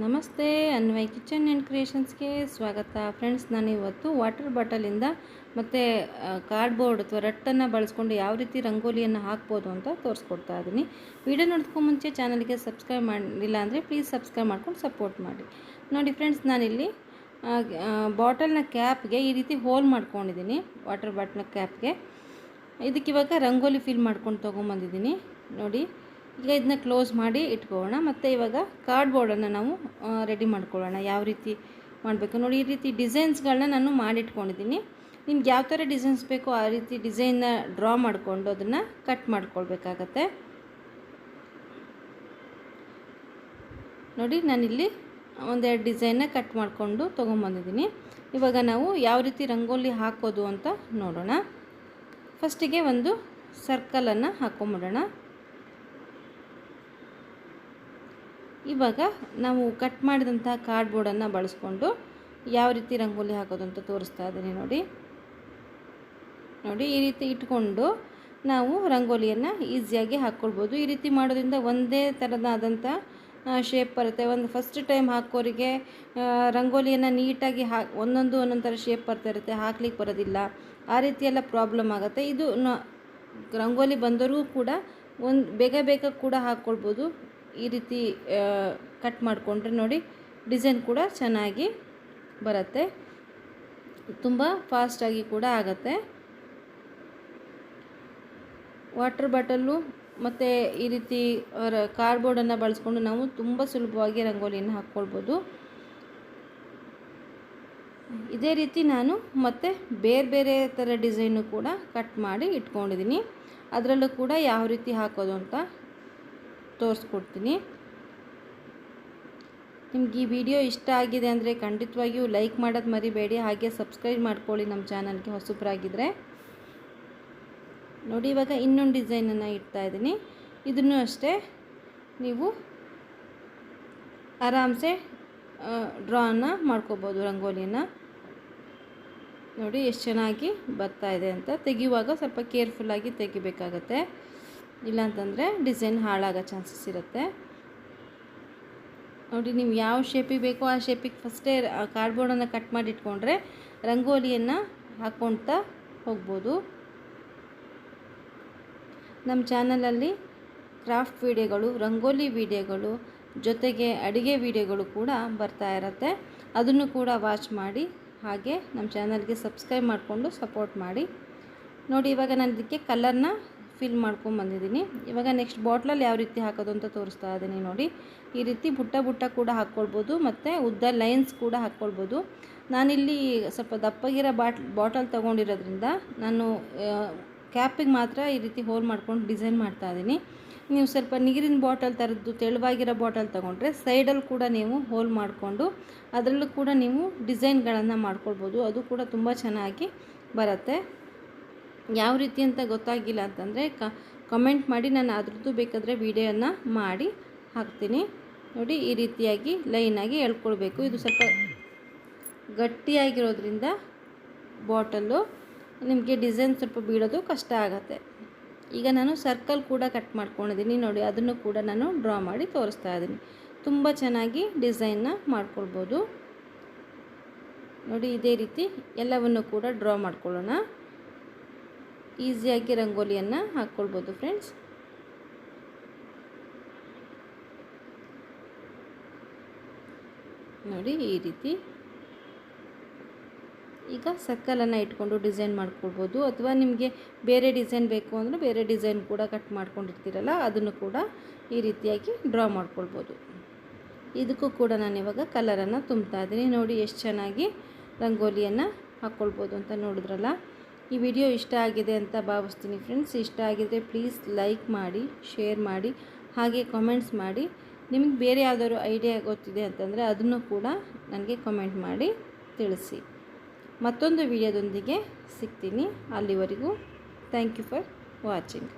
ನಮಸ್ತೆ, Anvay. Kitchen and ಕ್ರಿಯೇಷನ್ಸ್ಗೆ ಸ್ವಾಗತ. Friends, ನಾನು ಇವತ್ತು ವಾಟರ್ ಬಾಟಲಿಂದ ಮತ್ತು ಕಾರ್ಡ್ಬೋರ್ಡ್ ಅಥವಾ ರಟ್ಟನ್ನು ಬಳಸ್ಕೊಂಡು ಯಾವ ರೀತಿ ರಂಗೋಲಿಯನ್ನು ಹಾಕ್ಬೋದು ಅಂತ ತೋರಿಸ್ಕೊಡ್ತಾ ಇದ್ದೀನಿ. ವಿಡಿಯೋ ನೋಡ್ಕೊ ಮುಂಚೆ ಚಾನಲ್ಗೆ ಸಬ್ಸ್ಕ್ರೈಬ್ ಮಾಡಿಲ್ಲ ಅಂದರೆ ಪ್ಲೀಸ್ ಸಬ್ಸ್ಕ್ರೈಬ್ ಮಾಡ್ಕೊಂಡು ಸಪೋರ್ಟ್ ಮಾಡಿ. ನೋಡಿ ಫ್ರೆಂಡ್ಸ್, ನಾನಿಲ್ಲಿ ಬಾಟಲ್ನ ಕ್ಯಾಪ್ಗೆ ಈ ರೀತಿ ಹೋಲ್ ಮಾಡ್ಕೊಂಡಿದ್ದೀನಿ, ವಾಟರ್ ಬಾಟ್ಲ್ನ ಕ್ಯಾಪ್ಗೆ. ಇದಕ್ಕೆ ಇವಾಗ ರಂಗೋಲಿ ಫಿಲ್ ಮಾಡ್ಕೊಂಡು ತೊಗೊಂಬಂದಿದ್ದೀನಿ. ನೋಡಿ ಈಗ ಇದನ್ನ ಕ್ಲೋಸ್ ಮಾಡಿ ಇಟ್ಕೊಳ್ಳೋಣ. ಮತ್ತು ಇವಾಗ ಕಾರ್ಡ್ಬೋರ್ಡನ್ನು ನಾವು ರೆಡಿ ಮಾಡ್ಕೊಳ್ಳೋಣ. ಯಾವ ರೀತಿ ಮಾಡಬೇಕು? ನೋಡಿ, ಈ ರೀತಿ ಡಿಸೈನ್ಸ್ಗಳನ್ನ ನಾನು ಮಾಡಿಟ್ಕೊಂಡಿದ್ದೀನಿ. ನಿಮ್ಗೆ ಯಾವ ಥರ ಡಿಸೈನ್ಸ್ ಬೇಕೋ ಆ ರೀತಿ ಡಿಸೈನ್ನ ಡ್ರಾ ಮಾಡಿಕೊಂಡು ಅದನ್ನು ಕಟ್ ಮಾಡ್ಕೊಳ್ಬೇಕಾಗತ್ತೆ. ನೋಡಿ, ನಾನಿಲ್ಲಿ ಒಂದೆರಡು ಡಿಸೈನ್ನ ಕಟ್ ಮಾಡಿಕೊಂಡು ತೊಗೊಂಬಂದಿದ್ದೀನಿ. ಇವಾಗ ನಾವು ಯಾವ ರೀತಿ ರಂಗೋಲಿ ಹಾಕೋದು ಅಂತ ನೋಡೋಣ. ಫಸ್ಟಿಗೆ ಒಂದು ಸರ್ಕಲನ್ನು ಹಾಕೊಂಬಿಡೋಣ. ಇವಾಗ ನಾವು ಕಟ್ ಮಾಡಿದಂಥ ಕಾರ್ಡ್ಬೋರ್ಡನ್ನು ಬಳಸ್ಕೊಂಡು ಯಾವ ರೀತಿ ರಂಗೋಲಿ ಹಾಕೋದು ಅಂತ ತೋರಿಸ್ತಾ ಇದ್ದೀನಿ ನೋಡಿ. ನೋಡಿ ಈ ರೀತಿ ಇಟ್ಕೊಂಡು ನಾವು ರಂಗೋಲಿಯನ್ನು ಈಸಿಯಾಗಿ ಹಾಕ್ಕೊಳ್ಬೋದು ಈ ರೀತಿ ಮಾಡೋದ್ರಿಂದ ಒಂದೇ ಥರದಾದಂಥ ಶೇಪ್ ಬರುತ್ತೆ. ಒಂದು ಫಸ್ಟ್ ಟೈಮ್ ಹಾಕೋರಿಗೆ ರಂಗೋಲಿಯನ್ನು ನೀಟಾಗಿ ಹಾ, ಒಂದೊಂದು ಒಂದೊಂದು ಥರ ಶೇಪ್ ಬರ್ತಾ ಇರುತ್ತೆ. ಹಾಕ್ಲಿಕ್ಕೆ ಬರೋದಿಲ್ಲ. ಆ ರೀತಿಯೆಲ್ಲ ಪ್ರಾಬ್ಲಮ್ ಆಗುತ್ತೆ. ಇದು ರಂಗೋಲಿ ಬಂದರೂ ಕೂಡ ಒಂದು, ಬೇಗ ಬೇಗ ಕೂಡ ಹಾಕ್ಕೊಳ್ಬೋದು ಈ ರೀತಿ ಕಟ್ ಮಾಡಿಕೊಂಡ್ರೆ ನೋಡಿ ಡಿಸೈನ್ ಕೂಡ ಚೆನ್ನಾಗಿ ಬರುತ್ತೆ. ತುಂಬ ಫಾಸ್ಟಾಗಿ ಕೂಡ ಆಗತ್ತೆ. ವಾಟರ್ ಬಾಟಲ್ಲು ಮತ್ತು ಈ ರೀತಿ ಕಾರ್ಡ್ಬೋರ್ಡನ್ನು ಬಳಸ್ಕೊಂಡು ನಾವು ತುಂಬ ಸುಲಭವಾಗಿ ರಂಗೋಲಿಯನ್ನು ಹಾಕ್ಕೊಳ್ಬೋದು. ಇದೇ ರೀತಿ ನಾನು ಮತ್ತೆ ಬೇರೆ ಬೇರೆ ಥರ ಡಿಸೈನು ಕೂಡ ಕಟ್ ಮಾಡಿ ಇಟ್ಕೊಂಡಿದ್ದೀನಿ ಅದರಲ್ಲೂ ಕೂಡ ಯಾವ ರೀತಿ ಹಾಕೋದು ಅಂತ ತೋರಿಸ್ಕೊಡ್ತೀನಿ. ನಿಮ್ಗೆ ಈ ವಿಡಿಯೋ ಇಷ್ಟ ಆಗಿದೆ ಅಂದರೆ ಖಂಡಿತವಾಗಿಯೂ ಲೈಕ್ ಮಾಡೋದು ಮರಿಬೇಡಿ, ಹಾಗೆ ಸಬ್ಸ್ಕ್ರೈಬ್ ಮಾಡ್ಕೊಳ್ಳಿ ನಮ್ಮ ಚಾನಲ್ಗೆ ಹೊಸಬ್ರಾಗಿದ್ದರೆ ನೋಡಿ, ಇವಾಗ ಇನ್ನೊಂದು ಡಿಸೈನನ್ನು ಇಡ್ತಾ ಇದ್ದೀನಿ. ಇದನ್ನು ಅಷ್ಟೇ ನೀವು ಆರಾಮ್ಸೆ ಡ್ರಾನ ಮಾಡ್ಕೋಬೋದು ರಂಗೋಲಿನ ನೋಡಿ, ಎಷ್ಟು ಚೆನ್ನಾಗಿ ಬರ್ತಾ ಇದೆ ಅಂತ. ತೆಗೆಯುವಾಗ ಸ್ವಲ್ಪ ಕೇರ್ಫುಲ್ಲಾಗಿ ತೆಗಿಬೇಕಾಗತ್ತೆ. ಇಲ್ಲಾಂತಂದರೆ ಡಿಸೈನ್ ಹಾಳಾಗೋ ಚಾನ್ಸಸ್ ಇರುತ್ತೆ. ನೋಡಿ, ನೀವು ಯಾವ ಶೇಪಿಗೆ ಬೇಕೋ ಆ ಶೇಪಿಗೆ ಫಸ್ಟೇ ಕಾರ್ಡ್ಬೋರ್ಡನ್ನು ಕಟ್ ಮಾಡಿ ಇಟ್ಕೊಂಡ್ರೆ ರಂಗೋಲಿಯನ್ನು ಹಾಕ್ಕೊಳ್ತಾ ಹೋಗ್ಬೋದು. ನಮ್ಮ ಚಾನಲಲ್ಲಿ ಕ್ರಾಫ್ಟ್ ವಿಡಿಯೋಗಳು ರಂಗೋಲಿ ವಿಡಿಯೋಗಳು ಜೊತೆಗೆ ಅಡುಗೆ ವಿಡಿಯೋಗಳು ಕೂಡ ಬರ್ತಾ ಇರುತ್ತೆ. ಅದನ್ನು ಕೂಡ ವಾಚ್ ಮಾಡಿ, ಹಾಗೆ ನಮ್ಮ ಚಾನಲ್ಗೆ ಸಬ್ಸ್ಕ್ರೈಬ್ ಮಾಡಿಕೊಂಡು ಸಪೋರ್ಟ್ ಮಾಡಿ. ನೋಡಿ, ಇವಾಗ ನಾನು ಇದಕ್ಕೆ ಕಲರ್ನ ಫಿಲ್ ಮಾಡ್ಕೊಂಡು ಬಂದಿದ್ದೀನಿ. ಇವಾಗ ನೆಕ್ಸ್ಟ್ ಬಾಟ್ಲಲ್ಲಿ ಯಾವ ರೀತಿ ಹಾಕೋದು ಅಂತ ತೋರಿಸ್ತಾ ಇದ್ದೀನಿ ನೋಡಿ. ಈ ರೀತಿ ಬುಟ್ಟ ಬುಟ್ಟ ಕೂಡ ಹಾಕ್ಕೊಳ್ಬೋದು ಮತ್ತು ಉದ್ದ ಲೈನ್ಸ್ ಕೂಡ ಹಾಕ್ಕೊಳ್ಬೋದು ನಾನಿಲ್ಲಿ ಸ್ವಲ್ಪ ದಪ್ಪಗಿರೋ ಬಾಟ್ ಬಾಟಲ್ ತೊಗೊಂಡಿರೋದ್ರಿಂದ ನಾನು ಕ್ಯಾಪಿಗೆ ಮಾತ್ರ ಈ ರೀತಿ ಹೋಲ್ ಮಾಡ್ಕೊಂಡು ಡಿಸೈನ್ ಮಾಡ್ತಾ ಇದ್ದೀನಿ. ನೀವು ಸ್ವಲ್ಪ ನೀರಿನ ಬಾಟಲ್ ಥರದ್ದು ತೆಳುವಾಗಿರೋ ಬಾಟಲ್ ತೊಗೊಂಡ್ರೆ ಸೈಡಲ್ಲಿ ಕೂಡ ನೀವು ಹೋಲ್ ಮಾಡಿಕೊಂಡು ಅದರಲ್ಲೂ ಕೂಡ ನೀವು ಡಿಸೈನ್ಗಳನ್ನು ಮಾಡ್ಕೊಳ್ಬೋದು. ಅದು ಕೂಡ ತುಂಬ ಚೆನ್ನಾಗಿ ಬರುತ್ತೆ. ಯಾವ ರೀತಿ ಅಂತ ಗೊತ್ತಾಗಿಲ್ಲ ಅಂತಂದರೆ ಕ ಕಮೆಂಟ್ ಮಾಡಿ ನಾನು ಅದ್ರದ್ದು ಬೇಕಾದರೆ ವಿಡಿಯೋನ ಮಾಡಿ ಹಾಕ್ತೀನಿ. ನೋಡಿ, ಈ ರೀತಿಯಾಗಿ ಲೈನಾಗಿ ಎಳ್ಕೊಳ್ಬೇಕು. ಇದು ಸ್ವಲ್ಪ ಗಟ್ಟಿಯಾಗಿರೋದ್ರಿಂದ ಬಾಟಲ್ಲು ನಿಮಗೆ ಡಿಸೈನ್ ಸ್ವಲ್ಪ ಬೀಳೋದು ಕಷ್ಟ ಆಗುತ್ತೆ. ಈಗ ನಾನು ಸರ್ಕಲ್ ಕೂಡ ಕಟ್ ಮಾಡ್ಕೊಂಡಿದ್ದೀನಿ. ನೋಡಿ, ಅದನ್ನು ಕೂಡ ನಾನು ಡ್ರಾ ಮಾಡಿ ತೋರಿಸ್ತಾ ಇದ್ದೀನಿ. ತುಂಬ ಚೆನ್ನಾಗಿ ಡಿಸೈನ್ನ ಮಾಡ್ಕೊಳ್ಬೋದು. ನೋಡಿ, ಇದೇ ರೀತಿ ಎಲ್ಲವನ್ನು ಕೂಡ ಡ್ರಾ ಮಾಡ್ಕೊಳ್ಳೋಣ. ಈಸಿಯಾಗಿ ರಂಗೋಲಿಯನ್ನು ಹಾಕ್ಕೊಳ್ಬೋದು ಫ್ರೆಂಡ್ಸ್ ನೋಡಿ ಈ ರೀತಿ. ಈಗ ಸರ್ಕಲನ್ನು ಇಟ್ಕೊಂಡು ಡಿಸೈನ್ ಮಾಡ್ಕೊಳ್ಬೋದು. ಅಥವಾ ನಿಮಗೆ ಬೇರೆ ಡಿಸೈನ್ ಬೇಕು ಅಂದರೆ ಬೇರೆ ಡಿಸೈನ್ ಕೂಡ ಕಟ್ ಮಾಡ್ಕೊಂಡಿರ್ತೀರಲ್ಲ, ಅದನ್ನು ಕೂಡ ಈ ರೀತಿಯಾಗಿ ಡ್ರಾ ಮಾಡ್ಕೊಳ್ಬೋದು. ಇದಕ್ಕೂ ಕೂಡ ನಾನು ಇವಾಗ ಕಲರನ್ನು ತುಂಬ್ತಾ ಇದ್ದೀನಿ. ನೋಡಿ, ಎಷ್ಟು ಚೆನ್ನಾಗಿ ರಂಗೋಲಿಯನ್ನು ಹಾಕ್ಕೊಳ್ಬೋದು ಅಂತ ನೋಡಿದ್ರಲ್ಲ. ಈ ವಿಡಿಯೋ ಇಷ್ಟ ಆಗಿದೆ ಅಂತ ಭಾವಿಸ್ತೀನಿ ಫ್ರೆಂಡ್ಸ್. ಇಷ್ಟ ಆಗಿದ್ರೆ ಪ್ಲೀಸ್ ಲೈಕ್ ಮಾಡಿ, ಶೇರ್ ಮಾಡಿ, ಹಾಗೆ ಕಾಮೆಂಟ್ಸ್ ಮಾಡಿ. ನಿಮಗೆ ಬೇರೆ ಯಾವುದಾದ್ರು ಐಡಿಯಾ ಗೊತ್ತಿದೆ ಅಂತಂದರೆ ಅದನ್ನು ಕೂಡ ನನಗೆ ಕಮೆಂಟ್ ಮಾಡಿ ತಿಳಿಸಿ. ಮತ್ತೊಂದು ವಿಡಿಯೋದೊಂದಿಗೆ ಸಿಗ್ತೀನಿ. ಅಲ್ಲಿವರೆಗೂ ಥ್ಯಾಂಕ್ ಯು ಫಾರ್ ವಾಚಿಂಗ್